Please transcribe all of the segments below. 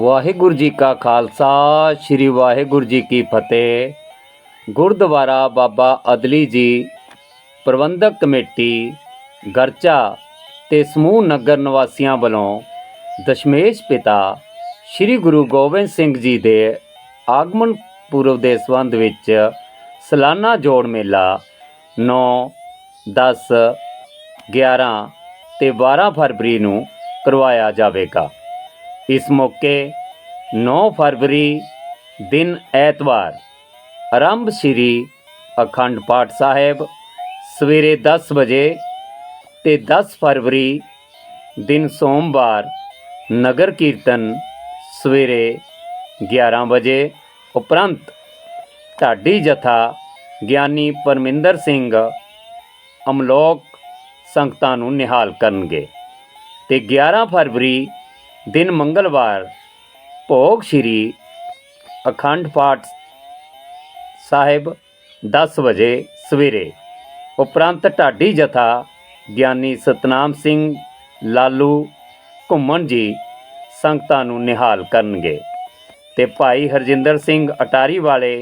ਵਾਹਿਗੁਰੂ ਜੀ ਕਾ ਖਾਲਸਾ, ਸ੍ਰੀ ਵਾਹਿਗੁਰੂ ਜੀ ਕੀ ਫਤਿਹ। ਗੁਰਦੁਆਰਾ ਬਾਬਾ ਅਦਲੀ ਜੀ, ਪ੍ਰਬੰਧਕ ਕਮੇਟੀ, ਗਰਚਾ ਤੇ ਸਮੂਹ ਨਗਰ ਨਿਵਾਸੀਆਂ ਵੱਲੋਂ ਦਸ਼ਮੇਸ਼ ਪਿਤਾ ਸ੍ਰੀ ਗੁਰੂ ਗੋਬਿੰਦ ਸਿੰਘ ਜੀ ਦੇ ਆਗਮਨ ਪੁਰਬ ਦੇ ਸੰਬੰਧ ਵਿੱਚ ਸਾਲਾਨਾ ਜੋੜ ਮੇਲਾ 9 10 11 ਤੇ 12 ਫਰਵਰੀ ਨੂੰ ਕਰਵਾਇਆ ਜਾਵੇਗਾ। ਇਸ ਮੌਕੇ 9 ਫਰਵਰੀ ਦਿਨ ਐਤਵਾਰ ਆਰੰਭ ਸ੍ਰੀ ਅਖੰਡ ਪਾਠ ਸਾਹਿਬ ਸਵੇਰੇ 10 ਵਜੇ ਤੇ 10 ਫਰਵਰੀ ਦਿਨ ਸੋਮਵਾਰ ਨਗਰ ਕੀਰਤਨ ਸਵੇਰੇ 11 ਵਜੇ ਉਪਰੰਤ। ਢਾਡੀ ਜਥਾ ਗਿਆਨੀ ਪਰਮਿੰਦਰ ਸਿੰਘ ਅਮਲੋਕ ਸੰਗਤਾਂ ਨੂੰ ਨਿਹਾਲ ਕਰਨਗੇ ਤੇ 11 ਫਰਵਰੀ ਦਿਨ ਮੰਗਲਵਾਰ, ਭੋਗ ਸ਼੍ਰੀ ਅਖੰਡ ਪਾਠ ਸਾਹਿਬ 10 ਵਜੇ ਸਵੇਰੇ। ਉਪਰੰਤ ਢਾਡੀ ਜਥਾ ਗਿਆਨੀ ਸਤਨਾਮ ਸਿੰਘ ਲਾਲੂ ਘੁੰਮਣ ਜੀ ਸੰਗਤਾਂ ਨੂੰ ਨਿਹਾਲ ਕਰਨਗੇ ਤੇ ਭਾਈ ਹਰਜਿੰਦਰ ਸਿੰਘ ਅਟਾਰੀ ਵਾਲੇ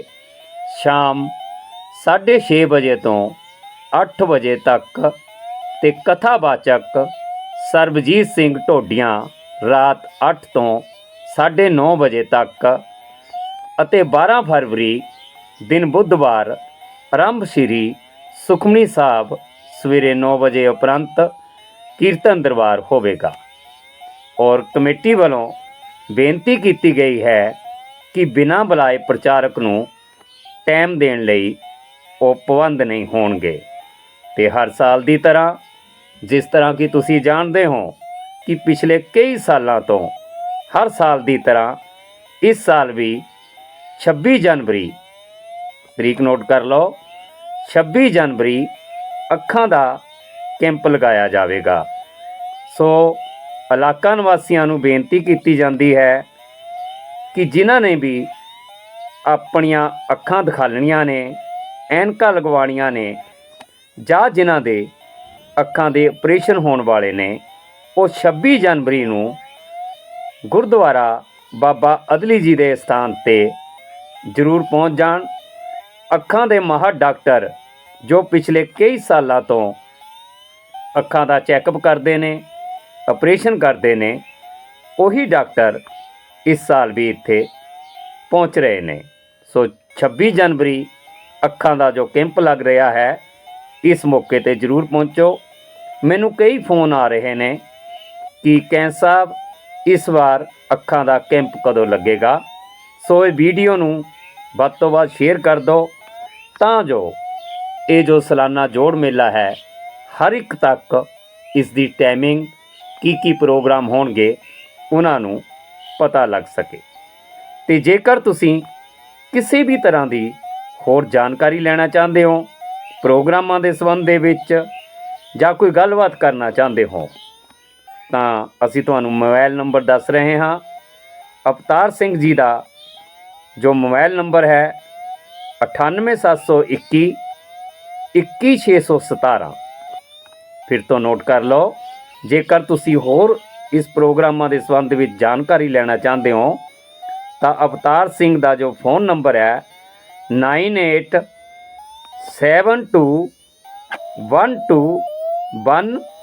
ਸ਼ਾਮ 6:30 ਵਜੇ ਤੋਂ 8 ਵਜੇ ਤੱਕ ਤੇ ਕਥਾਵਾਚਕ ਸਰਬਜੀਤ ਸਿੰਘ ਢੋਡੀਆਂ ਰਾਤ 8 ਤੋਂ 9:30 ਵਜੇ ਤੱਕ ਅਤੇ 12 ਫਰਵਰੀ ਦਿਨ ਬੁੱਧਵਾਰ ਆਰੰਭ ਸ੍ਰੀ ਸੁਖਮਨੀ ਸਾਹਿਬ ਸਵੇਰੇ 9 ਵਜੇ ਉਪਰੰਤ ਕੀਰਤਨ ਦਰਬਾਰ ਹੋਵੇਗਾ। ਔਰ ਕਮੇਟੀ ਵੱਲੋਂ ਬੇਨਤੀ ਕੀਤੀ ਗਈ ਹੈ ਕਿ ਬਿਨਾਂ ਬੁਲਾਏ ਪ੍ਰਚਾਰਕ ਨੂੰ ਟਾਈਮ ਦੇਣ ਲਈ ਉਹ ਪਾਬੰਦ ਨਹੀਂ ਹੋਣਗੇ। ਤੇ ਹਰ ਸਾਲ ਦੀ ਤਰ੍ਹਾਂ, ਜਿਸ ਤਰ੍ਹਾਂ ਕਿ ਤੁਸੀਂ ਜਾਣਦੇ ਹੋ ਕਿ ਪਿਛਲੇ ਕਈ ਸਾਲਾਂ ਤੋਂ ਹਰ ਸਾਲ ਦੀ ਤਰ੍ਹਾਂ ਇਸ ਸਾਲ ਵੀ 26 ਜਨਵਰੀ, ਤਰੀਕ ਨੋਟ ਕਰ ਲਓ 26 ਜਨਵਰੀ ਅੱਖਾਂ ਦਾ ਕੈਂਪ ਲਗਾਇਆ ਜਾਵੇਗਾ। ਸੋ ਇਲਾਕਾ ਨਿਵਾਸੀਆਂ ਨੂੰ ਬੇਨਤੀ ਕੀਤੀ ਜਾਂਦੀ ਹੈ ਕਿ ਜਿਨ੍ਹਾਂ ਨੇ ਵੀ ਆਪਣੀਆਂ ਅੱਖਾਂ ਦਿਖਾਲਣੀਆਂ ਨੇ, ਐਨਕਾਂ ਲਗਵਾਉਣੀਆਂ ਨੇ ਜਾਂ ਜਿਨ੍ਹਾਂ ਦੇ ਅੱਖਾਂ ਦੇ ਆਪਰੇਸ਼ਨ ਹੋਣ ਵਾਲੇ ਨੇ ਉਹ 26 ਜਨਵਰੀ ਨੂੰ ਗੁਰਦੁਆਰਾ ਬਾਬਾ ਅਦਲੀ ਜੀ ਦੇ ਸਥਾਨ ਤੇ ਜ਼ਰੂਰ ਪਹੁੰਚ ਜਾਣ। ਅੱਖਾਂ ਦੇ ਮਾਹਰ ਡਾਕਟਰ ਜੋ ਪਿਛਲੇ ਕਈ ਸਾਲਾਂ ਤੋਂ ਅੱਖਾਂ ਦਾ ਚੈੱਕਅਪ ਕਰਦੇ ਨੇ, ਆਪਰੇਸ਼ਨ ਕਰਦੇ ਨੇ, ਉਹੀ ਡਾਕਟਰ ਇਸ ਸਾਲ ਵੀ ਇੱਥੇ ਪਹੁੰਚ ਰਹੇ ਨੇ। ਸੋ 26 ਜਨਵਰੀ ਅੱਖਾਂ ਦਾ ਜੋ ਕੈਂਪ ਲੱਗ ਰਿਹਾ ਹੈ, ਇਸ ਮੌਕੇ ਤੇ ਜ਼ਰੂਰ ਪਹੁੰਚੋ। ਮੈਨੂੰ ਕਈ ਫੋਨ ਆ ਰਹੇ ਨੇ ਕਿ ਕੈਂ ਸਾਹਿਬ ਇਸ ਵਾਰ ਅੱਖਾਂ ਦਾ ਕੈਂਪ ਕਦੋਂ ਲੱਗੇਗਾ? ਸੋ ਇਹ ਵੀਡੀਓ ਨੂੰ ਵੱਧ ਤੋਂ ਵੱਧ ਸ਼ੇਅਰ ਕਰ ਦਿਓ। ਤਾਂ ਜੋ ਇਹ ਜੋ ਸਾਲਾਨਾ ਜੋੜ ਮੇਲਾ ਹੈ, ਹਰ ਇੱਕ ਤੱਕ ਇਸ ਦੀ ਟਾਈਮਿੰਗ ਕੀ ਕੀ ਪ੍ਰੋਗਰਾਮ ਹੋਣਗੇ, ਉਹਨਾਂ ਨੂੰ ਪਤਾ ਲੱਗ ਸਕੇ। ਤੇ ਜੇਕਰ ਤੁਸੀਂ ਕਿਸੇ ਵੀ ਤਰ੍ਹਾਂ ਦੀ ਹੋਰ ਜਾਣਕਾਰੀ ਲੈਣਾ ਚਾਹੁੰਦੇ ਹੋ, ਪ੍ਰੋਗਰਾਮਾਂ ਦੇ ਸੰਬੰਧ ਦੇ ਵਿੱਚ ਜਾਂ ਕੋਈ ਗੱਲਬਾਤ ਕਰਨਾ ਚਾਹੁੰਦੇ ਹੋ ਤਾਂ ਅਸੀਂ ਤੁਹਾਨੂੰ ਮੋਬਾਈਲ ਨੰਬਰ ਦੱਸ ਰਹੇ ਹਾਂ ਅਵਤਾਰ ਸਿੰਘ ਜੀ ਦਾ ਜੋ ਮੋਬਾਈਲ ਨੰਬਰ ਹੈ 98721 21617 ਫਿਰ ਤੋਂ ਨੋਟ ਕਰ ਲਓ ਜੇਕਰ ਤੁਸੀਂ ਹੋਰ ਇਸ ਪ੍ਰੋਗਰਾਮਾਂ ਦੇ ਸੰਬੰਧ ਵਿੱਚ ਜਾਣਕਾਰੀ ਲੈਣਾ ਚਾਹੁੰਦੇ ਹੋ ਤਾਂ ਅਵਤਾਰ ਸਿੰਘ ਦਾ ਜੋ ਫੋਨ ਨੰਬਰ ਹੈ 98 72 121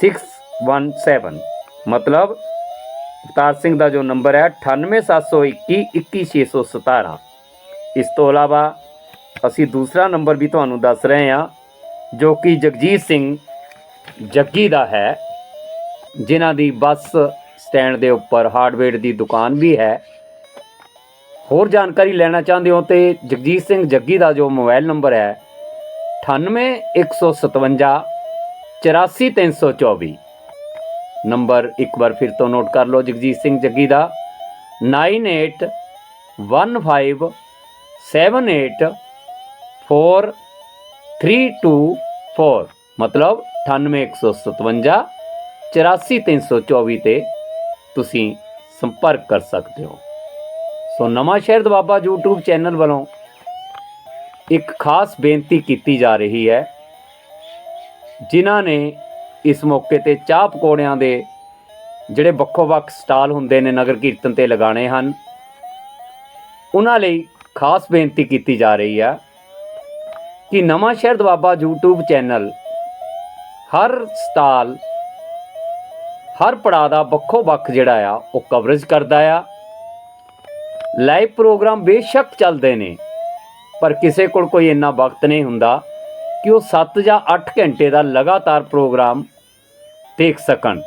617 ਮਤਲਬ ਅਵਤਾਰ ਸਿੰਘ ਦਾ ਜੋ ਨੰਬਰ ਹੈ 98721 21617 ਇਸ ਤੋਂ ਇਲਾਵਾ ਅਸੀਂ ਦੂਸਰਾ ਨੰਬਰ ਵੀ ਤੁਹਾਨੂੰ ਦੱਸ ਰਹੇ ਹਾਂ, ਜੋ ਕਿ ਜਗਜੀਤ ਸਿੰਘ ਜੱਗੀ ਦਾ ਹੈ, ਜਿਨ੍ਹਾਂ ਦੀ ਬੱਸ ਸਟੈਂਡ ਦੇ ਉੱਪਰ ਹਾਰਡਵੇਅਰ ਦੀ ਦੁਕਾਨ ਵੀ ਹੈ। ਹੋਰ ਜਾਣਕਾਰੀ ਲੈਣਾ ਚਾਹੁੰਦੇ ਹੋ ਤੇ ਜਗਜੀਤ ਸਿੰਘ ਜੱਗੀ ਦਾ ਜੋ ਮੋਬਾਈਲ ਨੰਬਰ ਹੈ 98157 84324 ਨੰਬਰ ਇੱਕ ਵਾਰ ਫਿਰ ਤੋਂ ਨੋਟ ਕਰ ਲਓ ਜਗਜੀਤ ਸਿੰਘ ਜੱਗੀ ਦਾ 9815784324 ਮਤਲਬ 98157 84324 ਤੇ ਤੁਸੀਂ ਸੰਪਰਕ ਕਰ ਸਕਦੇ ਹੋ ਸੋ ਨਵਾਂ ਸ਼ਹਿਰ ਦਾ YouTube ਚੈਨਲ ਵੱਲੋਂ ਇੱਕ ਖਾਸ ਬੇਨਤੀ ਕੀਤੀ ਜਾ ਰਹੀ ਹੈ ਜਿਨ੍ਹਾਂ ਨੇ ਇਸ ਮੌਕੇ ਤੇ ਚਾਹ ਪਕੌੜਿਆਂ ਦੇ ਜਿਹੜੇ ਵੱਖੋ-ਵੱਖ ਸਟਾਲ ਹੁੰਦੇ ਨੇ ਨਗਰ ਕੀਰਤਨ ਤੇ ਲਗਾਣੇ ਹਨ, ਉਹਨਾਂ ਲਈ ਖਾਸ ਬੇਨਤੀ ਕੀਤੀ ਜਾ ਰਹੀ ਆ ਕਿ Nawanshahr Doaba YouTube channel ਹਰ ਸਟਾਲ, ਹਰ ਪੜਾਅ ਦਾ ਵੱਖੋ ਵੱਖ ਜਿਹੜਾ ਆ, ਉਹ ਕਵਰੇਜ ਕਰਦਾ ਆ। ਲਾਈਵ ਪ੍ਰੋਗਰਾਮ ਬੇਸ਼ੱਕ ਚੱਲਦੇ ਨੇ, ਪਰ ਕਿਸੇ ਕੋਲ ਕੋਈ ਇੰਨਾ ਵਕਤ ਨਹੀਂ ਹੁੰਦਾ। ਕਿ ਉਹ 7 ਜਾਂ 8 ਘੰਟੇ ਦਾ ਲਗਾਤਾਰ ਪ੍ਰੋਗਰਾਮ ਦੇਖ ਸਕਣ।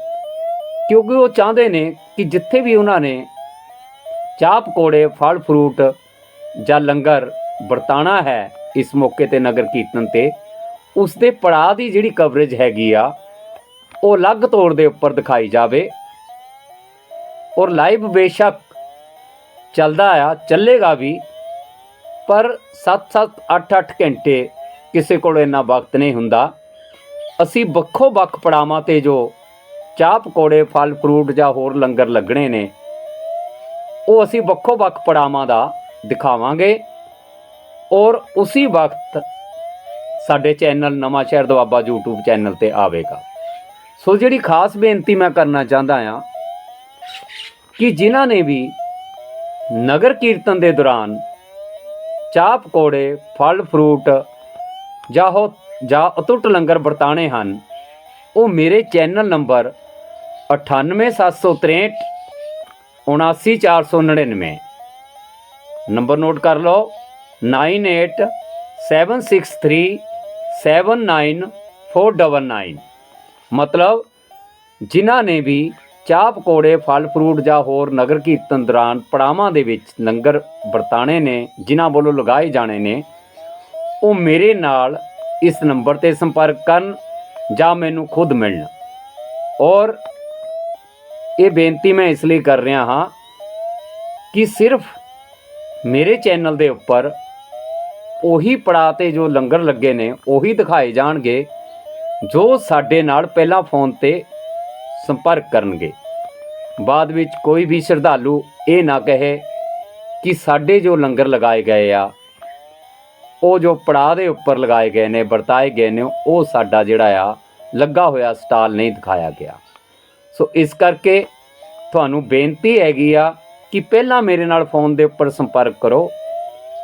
ਕਿਉਂਕਿ ਉਹ ਚਾਹੁੰਦੇ ਨੇ ਕਿ ਜਿੱਥੇ ਵੀ ਉਹਨਾਂ ਨੇ ਚਾਹ ਪਕੌੜੇ ਫਲ ਫਰੂਟ ਜਾਂ ਲੰਗਰ ਵਰਤਾਣਾ ਹੈ ਇਸ ਮੌਕੇ ਤੇ ਨਗਰ ਕੀਰਤਨ ਤੇ, ਉਸ ਦੇ ਪੜਾਅ ਦੀ ਜਿਹੜੀ ਕਵਰੇਜ ਹੈਗੀ ਆ, ਉਹ ਅਲੱਗ ਤੌਰ ਦੇ ਉੱਪਰ ਦਿਖਾਈ ਜਾਵੇ। ਔਰ ਲਾਈਵ ਬੇਸ਼ੱਕ ਚੱਲਦਾ ਆ, ਚੱਲੇਗਾ ਵੀ, ਪਰ 7-7 8-8 ਘੰਟੇ ਕਿਸੇ ਕੋਲ ਇੰਨਾ ਵਕਤ ਨਹੀਂ ਹੁੰਦਾ। ਅਸੀਂ ਵੱਖੋ ਵੱਖ ਪੜਾਵਾਂ ਤੇ ਜੋ ਚਾਹ ਪਕੌੜੇ ਫਲ ਫਰੂਟ ਜਾਂ ਹੋਰ ਲੰਗਰ ਲੱਗਣੇ ਨੇ, ਉਹ ਅਸੀਂ ਵੱਖੋ ਵੱਖ ਪੜਾਵਾਂ ਦਾ ਦਿਖਾਵਾਂਗੇ ਔਰ ਉਸੇ ਵਕਤ ਸਾਡੇ ਚੈਨਲ ਨਵਾਂ ਸ਼ਹਿਰ ਦਵਾਬਾ YouTube ਚੈਨਲ ਤੇ ਆਵੇਗਾ। ਸੋ ਜਿਹੜੀ ਖਾਸ ਬੇਨਤੀ ਮੈਂ ਕਰਨਾ ਚਾਹੁੰਦਾ ਆ ਕਿ ਜਿਨ੍ਹਾਂ ਨੇ ਵੀ ਨਗਰ ਕੀਰਤਨ ਦੇ ਦੌਰਾਨ ਚਾਹ ਪਕੌੜੇ ਫਲ ਫਰੂਟ ਜਾਂ ਹੋ ਜਾਂ ਅਤੁੱਟ ਲੰਗਰ ਵਰਤਾਣੇ ਹਨ। ਉਹ ਮੇਰੇ ਚੈਨਲ ਨੰਬਰ 98763 79499 ਨੰਬਰ ਨੋਟ ਕਰ ਲਓ 9876379499 ਮਤਲਬ, ਜਿਨ੍ਹਾਂ ਨੇ ਵੀ ਚਾਹ ਪਕੌੜੇ ਫਲ ਫਰੂਟ ਜਾਂ ਹੋਰ ਨਗਰ ਕੀਰਤਨ ਦੌਰਾਨ ਪੜਾਵਾਂ ਦੇ ਵਿੱਚ ਲੰਗਰ ਵਰਤਾਣੇ ਨੇ, ਜਿਨ੍ਹਾਂ ਵੱਲੋਂ ਲਗਾਏ ਜਾਣੇ ਨੇ ਉਹ ਮੇਰੇ ਨਾਲ ਇਸ ਨੰਬਰ ਤੇ ਸੰਪਰਕ ਕਰਨ ਜਾਂ ਮੈਨੂੰ ਖੁਦ ਮਿਲਣ। ਔਰ ਇਹ ਬੇਨਤੀ ਮੈਂ ਇਸ ਲਈ ਕਰ ਰਿਹਾ ਹਾਂ ਕਿ ਸਿਰਫ ਮੇਰੇ ਚੈਨਲ ਦੇ ਉੱਪਰ ਉਹੀ ਪੜਾਅ ਤੇ ਜੋ ਲੰਗਰ ਲੱਗੇ ਨੇ, ਉਹੀ ਦਿਖਾਏ ਜਾਣਗੇ, ਜੋ ਸਾਡੇ ਨਾਲ ਪਹਿਲਾਂ ਫੋਨ ਤੇ ਸੰਪਰਕ ਕਰਨਗੇ। ਬਾਅਦ ਵਿੱਚ ਕੋਈ ਵੀ ਸ਼ਰਧਾਲੂ ਇਹ ਨਾ ਕਹੇ ਕਿ ਸਾਡੇ ਜੋ ਲੰਗਰ ਲਗਾਏ ਗਏ ਆ ਉਹ ਜੋ ਪੜਾਅ ਦੇ ਉੱਪਰ ਲਗਾਏ ਗਏ ਨੇ, ਵਰਤਾਏ ਗਏ ਨੇ, ਉਹ ਸਾਡਾ ਜਿਹੜਾ ਆ, ਲੱਗਾ ਹੋਇਆ ਸਟਾਲ ਨਹੀਂ ਦਿਖਾਇਆ ਗਿਆ। ਸੋ ਇਸ ਕਰਕੇ ਤੁਹਾਨੂੰ ਬੇਨਤੀ ਹੈਗੀ ਆ ਕਿ ਪਹਿਲਾਂ ਮੇਰੇ ਨਾਲ ਫੋਨ ਦੇ ਉੱਪਰ ਸੰਪਰਕ ਕਰੋ।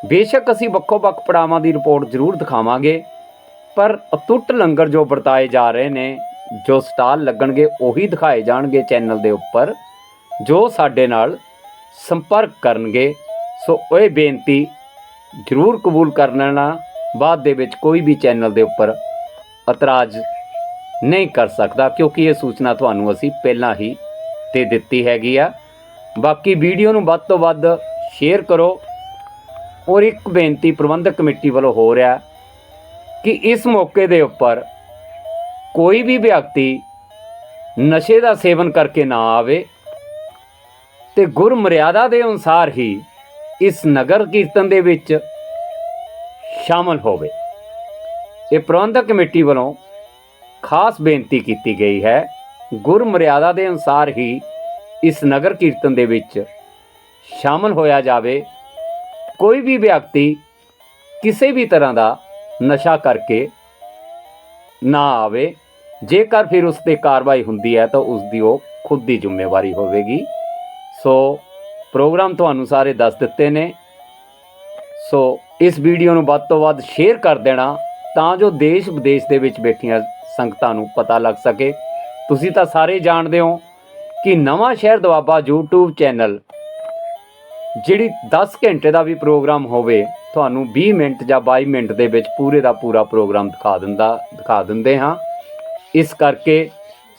ਬੇਸ਼ੱਕ ਅਸੀਂ ਵੱਖੋ ਵੱਖ ਪੜਾਵਾਂ ਦੀ ਰਿਪੋਰਟ ਜ਼ਰੂਰ ਦਿਖਾਵਾਂਗੇ, ਪਰ ਅਤੁੱਟ ਲੰਗਰ ਜੋ ਵਰਤਾਏ ਜਾ ਰਹੇ ਨੇ, ਜੋ ਸਟਾਲ ਲੱਗਣਗੇ, ਉਹੀ ਦਿਖਾਏ ਜਾਣਗੇ ਚੈਨਲ ਦੇ ਉੱਪਰ, ਜੋ ਸਾਡੇ ਨਾਲ ਸੰਪਰਕ ਕਰਨਗੇ। ਸੋ ਇਹ ਬੇਨਤੀ ਜ਼ਰੂਰ ਕਬੂਲ ਕਰ ਲੈਣਾ। ਬਾਅਦ ਦੇ ਵਿੱਚ ਕੋਈ ਵੀ ਚੈਨਲ ਦੇ ਉੱਪਰ ਇਤਰਾਜ਼ ਨਹੀਂ ਕਰ ਸਕਦਾ, ਕਿਉਂਕਿ ਇਹ ਸੂਚਨਾ ਤੁਹਾਨੂੰ ਅਸੀਂ ਪਹਿਲਾਂ ਹੀ ਦੇ ਦਿੱਤੀ ਹੈਗੀ ਆ। ਬਾਕੀ ਵੀਡੀਓ ਨੂੰ ਵੱਧ ਤੋਂ ਵੱਧ ਸ਼ੇਅਰ ਕਰੋ। ਔਰ ਇੱਕ ਬੇਨਤੀ ਪ੍ਰਬੰਧਕ ਕਮੇਟੀ ਵੱਲੋਂ ਹੋ ਰਿਹਾ ਕਿ ਇਸ ਮੌਕੇ ਦੇ ਉੱਪਰ ਕੋਈ ਵੀ ਵਿਅਕਤੀ ਨਸ਼ੇ ਦਾ ਸੇਵਨ ਕਰਕੇ ਨਾ ਆਵੇ ਤੇ ਗੁਰ ਮਰਿਆਦਾ ਦੇ ਅਨੁਸਾਰ ਹੀ ਇਸ ਨਗਰ ਕੀਰਤਨ ਦੇ ਵਿੱਚ ਸ਼ਾਮਲ ਹੋਵੇ। ਇਹ ਪ੍ਰਬੰਧਕ ਕਮੇਟੀ ਵੱਲੋਂ ਖਾਸ ਬੇਨਤੀ ਕੀਤੀ ਗਈ ਹੈ ਗੁਰ ਮਰਿਆਦਾ ਦੇ ਅਨੁਸਾਰ ਹੀ ਇਸ ਨਗਰ ਕੀਰਤਨ ਦੇ ਵਿੱਚ ਸ਼ਾਮਲ ਹੋਇਆ ਜਾਵੇ। ਕੋਈ ਵੀ ਵਿਅਕਤੀ ਕਿਸੇ ਵੀ ਤਰ੍ਹਾਂ ਦਾ ਨਸ਼ਾ ਕਰਕੇ ਨਾ ਆਵੇ, ਜੇਕਰ ਫਿਰ ਉਸ ਤੇ ਕਾਰਵਾਈ ਹੁੰਦੀ ਹੈ ਤਾਂ ਉਸ ਦੀ ਉਹ ਖੁਦ ਦੀ ਜ਼ਿੰਮੇਵਾਰੀ ਹੋਵੇਗੀ। ਸੋ ਪ੍ਰੋਗਰਾਮ ਤੁਹਾਨੂੰ ਸਾਰੇ ਦੱਸ ਦਿੱਤੇ ਨੇ। ਸੋ ਇਸ ਵੀਡੀਓ ਨੂੰ ਵੱਧ ਤੋਂ ਵੱਧ ਸ਼ੇਅਰ ਕਰ ਦੇਣਾ ਤਾਂ ਜੋ ਦੇਸ਼ ਵਿਦੇਸ਼ ਦੇ ਵਿੱਚ ਬੈਠੀਆਂ ਸੰਗਤਾਂ ਨੂੰ ਪਤਾ ਲੱਗ ਸਕੇ। ਤੁਸੀਂ ਤਾਂ ਸਾਰੇ ਜਾਣਦੇ ਹੋ ਕਿ Nawanshahr Doaba YouTube channel ਜਿਹੜੀ 10 ਘੰਟੇ ਦਾ ਵੀ ਪ੍ਰੋਗਰਾਮ ਹੋਵੇ, ਤੁਹਾਨੂੰ 20 ਮਿੰਟ ਜਾਂ 22 ਮਿੰਟ ਦੇ ਵਿੱਚ ਪੂਰੇ ਦਾ ਪੂਰਾ ਪ੍ਰੋਗਰਾਮ ਦਿਖਾ ਦਿੰਦਾ, ਦਿਖਾ ਦਿੰਦੇ ਹਾਂ। ਇਸ ਕਰਕੇ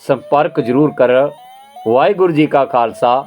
ਸੰਪਰਕ ਜ਼ਰੂਰ ਕਰ। ਵਾਹਿਗੁਰੂ ਜੀ ਕਾ ਖਾਲਸਾ।